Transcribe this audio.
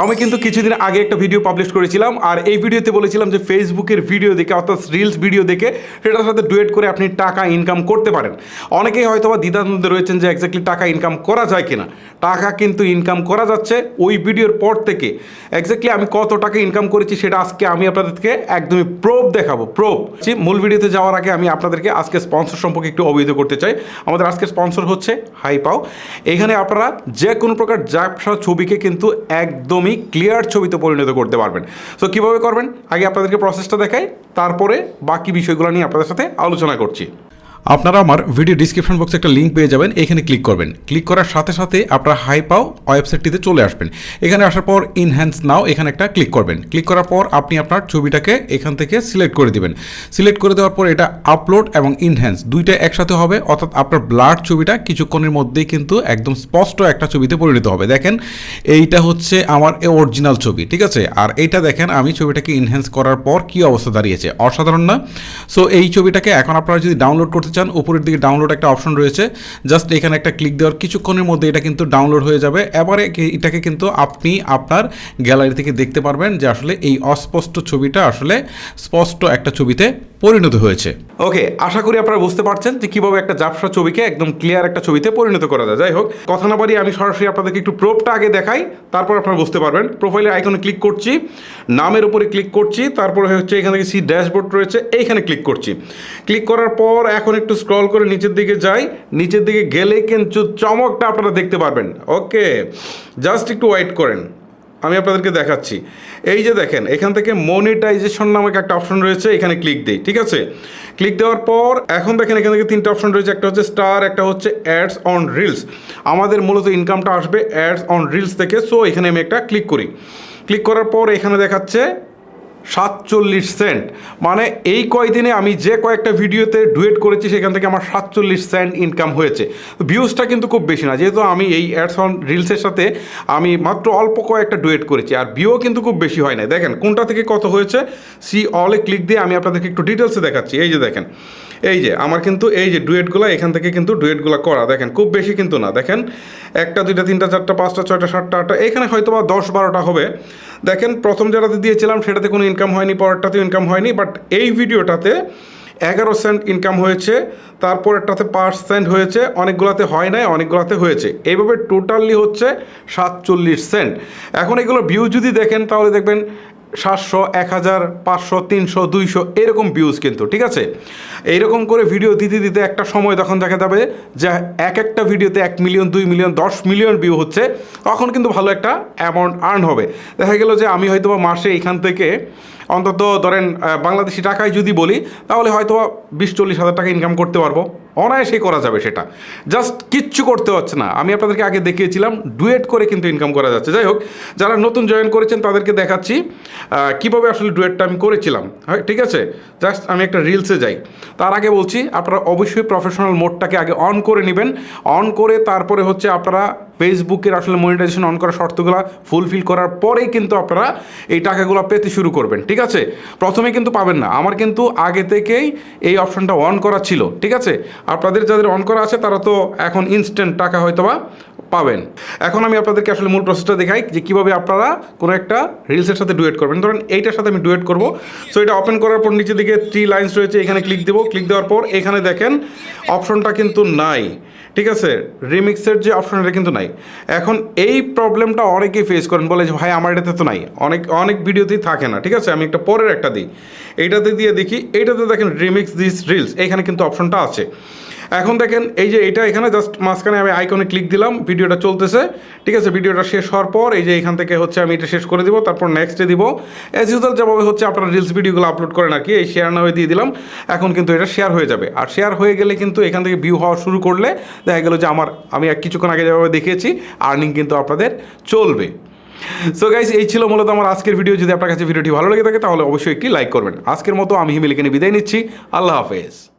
আমি কিন্তু কিছুদিন আগে একটা ভিডিও পাবলিশ করেছিলাম, আর এই ভিডিওতে বলেছিলাম যে ফেসবুকের ভিডিও দেখে, অর্থাৎ রিলস ভিডিও দেখে সেটার সাথে ডুয়েট করে আপনি টাকা ইনকাম করতে পারেন। অনেকেই হয়তো বা দ্বিধাদ্বন্দ্বে রয়েছেন যে এক্স্যাক্টলি টাকা ইনকাম করা যায় কিনা। টাকা কিন্তু ইনকাম করা যাচ্ছে ওই ভিডিওর পর থেকে। এক্স্যাক্টলি আমি কত টাকা ইনকাম করেছি সেটা আজকে আমি আপনাদেরকে একদমই প্রোভ দেখাবো প্রোভ যে মূল ভিডিওতে যাওয়ার আগে আমি আপনাদেরকে আজকে স্পন্সর সম্পর্কে একটু অবহিত করতে চাই। আমাদের আজকের স্পন্সর হচ্ছে হাইপাও এখানে আপনারা যে কোনো প্রকার ব্যবসা ছবিকে কিন্তু একদমই ক্লিয়ার ছবিতে পরিণত করতে পারবেন। তো কীভাবে করবেন? আগে আপনাদেরকে প্রসেসটা দেখাই, তারপরে বাকি বিষয়গুলো নিয়ে আপনাদের সাথে আলোচনা করছি। আপনারা আমার ভিডিও ডিসক্রিপশন বক্সে একটা লিঙ্ক পেয়ে যাবেন, এখানে ক্লিক করবেন। ক্লিক করার সাথে সাথে আপনারা হাই পাও ওয়েবসাইটটিতে চলে আসবেন। এখানে আসার পর ইনহ্যান্স নাও এখানে একটা ক্লিক করবেন। ক্লিক করার পর আপনি আপনার ছবিটাকে এখান থেকে সিলেক্ট করে দিবেন। সিলেক্ট করে দেওয়ার পর এটা আপলোড এবং ইনহ্যান্স দুইটা একসাথে হবে, অর্থাৎ আপনার ব্লাড ছবিটা কিছুক্ষণের মধ্যেই কিন্তু একদম স্পষ্ট একটা ছবিতে পরিণত হবে। দেখেন, এইটা হচ্ছে আমার অরিজিনাল ছবি, ঠিক আছে? আর এইটা দেখেন, আমি ছবিটাকে ইনহ্যান্স করার পর কি অবস্থা দাঁড়িয়েছে? অসাধারণ না? সো এই ছবিটাকে এখন আপনারা যদি ডাউনলোড করতে চান, উপরের দিকে ডাউনলোড একটা অপশন রয়েছে। জাস্ট এখানে একটা ক্লিক দেওয়ার কিছুক্ষণের মধ্যে এটা কিন্তু ডাউনলোড হয়ে যাবে। এবারে এটাকে কিন্তু আপনি আপনার গ্যালারি থেকে দেখতে পারবেন যে আসলে এই অস্পষ্ট ছবিটা আসলে স্পষ্ট একটা ছবিতে পরিণত হয়েছে। ওকে, আশা করি আপনারা বুঝতে পারছেন যে কীভাবে একটা জাপসা ছবিকে একদম ক্লিয়ার একটা ছবিতে পরিণত করা যায়। যাই হোক, কথা না বাড়িয়ে আমি সরাসরি আপনাদেরকে একটু প্রোপটা আগে দেখাই, তারপর আপনারা বুঝতে পারবেন। প্রোফাইলের আইকনে ক্লিক করছি, নামের উপরে ক্লিক করছি, তারপরে হচ্ছে এখানে থেকে সি ড্যাশবোর্ড রয়েছে, এইখানে ক্লিক করছি। ক্লিক করার পর এখন একটু স্ক্রল করে নিচের দিকে যাই, নিচের দিকে গেলে কিন্তু চমকটা আপনারা দেখতে পারবেন। ওকে জাস্ট একটু ওয়েট করেন। আমি আপনাদেরকে দেখাচ্ছি। এই যে দেখেন, এখান থেকে মনিটাইজেশন নামক একটা অপশন রয়েছে, এখানে ক্লিক দিই, ঠিক আছে? ক্লিক দেওয়ার পর, এখন দেখেন এখান থেকে তিনটা অপশন রয়েছে, একটা হচ্ছে স্টার একটা হচ্ছে অ্যাডস অন রিলস আমাদের মূলত ইনকামটা আসবে অ্যাডস অন রিলস থেকে সো এখানে আমি একটা ক্লিক করি। ক্লিক করার পর এখানে দেখাচ্ছে সাতচল্লিশ সেন্ট। মানে এই কয়দিনে আমি যে কয়েকটা ভিডিওতে ডুয়েট করেছি, সেখান থেকে আমার সাতচল্লিশ সেন্ট ইনকাম হয়েছে। ভিউজটা কিন্তু খুব বেশি না। যেহেতু আমি এই অ্যাডস অন রিলসের সাথে আমি মাত্র অল্প কয়েকটা ডুয়েট করেছি, আর ভিউ কিন্তু খুব বেশি হয় না দেখেন, কোনটা থেকে কত হয়েছে সি অলে ক্লিক দিয়ে আমি আপনাদেরকে একটু ডিটেলসে দেখাচ্ছি। এই যে দেখেন, এই যে আমার কিন্তু এই যে ডুয়েটগুলো, এখান থেকে কিন্তু ডুয়েটগুলো করা। দেখেন, খুব বেশি কিন্তু না। দেখেন, একটা, দুইটা, তিনটা, চারটা, পাঁচটা, ছয়টা, সাতটা, আটটা, এখানে হয়তো বা দশ, বারোটা হবে। দেখেন, প্রথম যেটাতে দিয়েছিলাম, সেটাতে কোনো ইনকাম হয়নি পরেরটাতে ইনকাম হয়নি বাট এই ভিডিওটাতে এগারো সেন্ট ইনকাম হয়েছে, তারপরেরটাতে পাঁচ সেন্ট হয়েছে, অনেকগুলোতে হয় নাই, অনেকগুলোতে হয়েছে। এইভাবে টোটালি হচ্ছে সাতচল্লিশ সেন্ট এখন এগুলো ভিউ যদি দেখেন, তাহলে দেখবেন সাতশো, এক হাজার, পাঁচশো, তিনশো, দুইশো এরকম ভিউজ কিন্তু, ঠিক আছে? এইরকম করে ভিডিও দিতে দিতে একটা সময় তখন দেখা যাবে যে এক একটা ভিডিওতে এক মিলিয়ন দুই মিলিয়ন দশ মিলিয়ন ভিউ হচ্ছে, তখন কিন্তু ভালো একটা অ্যামাউন্ট আর্ন হবে। দেখা গেল যে আমি হয়তো মাসে এখান থেকে অন্তত ধরেন বাংলাদেশি টাকায় যদি বলি, তাহলে হয়তো বিশ, চল্লিশ হাজার টাকা ইনকাম করতে পারব। অনায়াসেই করা যাবে সেটা। জাস্ট কিচ্ছু করতে হচ্ছে না। আমি আপনাদেরকে আগে দেখিয়েছিলাম, ডুয়েট করে কিন্তু ইনকাম করা যাচ্ছে। যাই হোক, যারা নতুন জয়েন করেছেন তাদেরকে দেখাচ্ছি কীভাবে আসলে ডুয়েটটা আমি করেছিলাম। হ্যাঁ ঠিক আছে? জাস্ট আমি একটা রিলসে যাই। তার আগে বলছি, আপনারা অবশ্যই প্রফেশনাল মোডটাকে আগে অন করে নেবেন। অন করে তারপরে হচ্ছে আপনারা ফেসবুকের আসলে মনিটাইজেশন অন করার শর্তগুলো ফুলফিল করার পরেই কিন্তু আপনারা এই টাকাগুলো পেতে শুরু করবেন, ঠিক আছে? প্রথমে কিন্তু পাবেন না। আমার কিন্তু আগে থেকেই এই অপশনটা অন করা ছিল, ঠিক আছে? আপনাদের যাদের অন করা আছে তারা তো এখন ইনস্ট্যান্ট টাকা হয়তো বা পাবেন। এখন আমি আপনাদেরকে আসলে মূল প্রসেসটা দেখাই যে কীভাবে আপনারা কোনো একটা রিলসের সাথে ডুয়েট করবেন। ধরেন এইটার সাথে আমি ডুয়েট করব। সো এটা ওপেন করার পর নিচের দিকে থ্রি লাইন্স রয়েছে, এখানে ক্লিক দেবো। ক্লিক দেওয়ার পর এখানে দেখেন অপশনটা কিন্তু নাই। ঠিক আছে? রিমিক্সের যে অপশন এটা কিন্তু নাই। এখন এই প্রবলেমটা অনেকেই ফেস করেন, বলে যে, ভাই, আমার এটাতে তো নাই। অনেক অনেক ভিডিওতেই থাকে না। ঠিক আছে? আমি একটা পরের একটা দিই। এইটাতে দিয়ে দেখি, এইটাতে দেখেন রিমিক্স দিস রিলস এখানে কিন্তু অপশনটা আছে। এখন দেখেন, এই যে এটা এখানে জাস্ট মাঝখানে আমি আইকনে ক্লিক দিলাম, ভিডিওটা চলতেছে। ঠিক আছে, ভিডিওটা শেষ হওয়ার পর এই যে এখান থেকে হচ্ছে আমি এটা শেষ করে দিব, তারপর নেক্সটে দিব। অ্যাজ ইউজুয়াল যেভাবে হচ্ছে আপনারা রিলস ভিডিওগুলো আপলোড করেন আর কি, এই শেয়ার না হয়ে দিয়ে দিলাম। এখন কিন্তু এটা শেয়ার হয়ে যাবে। আর শেয়ার হয়ে গেলে কিন্তু এখান থেকে ভিউ হওয়া শুরু করলে দেখা গেলো যে আমার, আমি এক কিছুক্ষণ আগে যেভাবে দেখিয়েছি আর্নিং কিন্তু আপনাদের চলবে। সো গাইস এই ছিল মূলত আমার আজকের ভিডিও যদি আপনার কাছে ভিডিওটি ভালো লেগে থাকে, তাহলে অবশ্যই একটি লাইক করবেন। আজকের মতো আমি হিমেলিকে বিদায় নিচ্ছি। আল্লাহ হাফেজ।